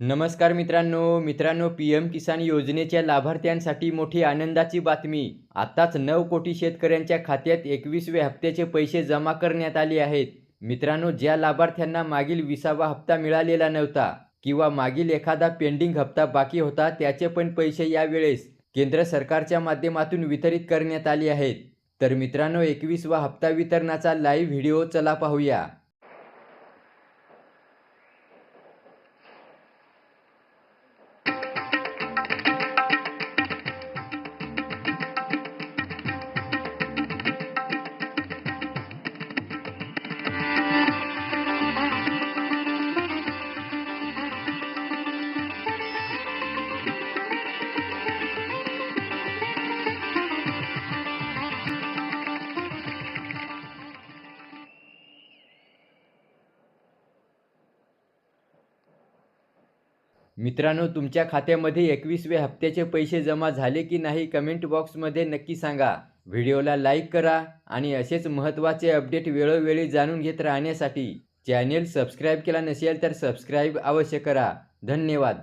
नमस्कार मित्रांनो मित्रांनो पी एम किसान योजनेच्या लाभार्थ्यांसाठी मोठी आनंदाची बातमी. आताच नऊ कोटी शेतकऱ्यांच्या खात्यात एकवीसवे हप्त्याचे पैसे जमा करण्यात आले आहेत. मित्रांनो ज्या लाभार्थ्यांना मागील विसावा हप्ता मिळालेला नव्हता किंवा मागील एखादा पेंडिंग हप्ता बाकी होता त्याचे पण पैसे यावेळेस केंद्र सरकारच्या माध्यमातून वितरित करण्यात आले आहेत. तर मित्रांनो एकवीसवा हप्ता वितरणाचा लाईव्ह व्हिडिओ चला पाहूया. मित्रांनो तुमच्या खात्यामध्ये एकवीसव्या हप्त्याचे पैसे जमा झाले की नाही कमेंट बॉक्समध्ये नक्की सांगा. व्हिडिओला लाईक करा आणि असेच महत्त्वाचे अपडेट वेळोवेळी जाणून घेत राहण्यासाठी चॅनेल सबस्क्राईब केला नसेल तर सबस्क्राईब अवश्य करा. धन्यवाद.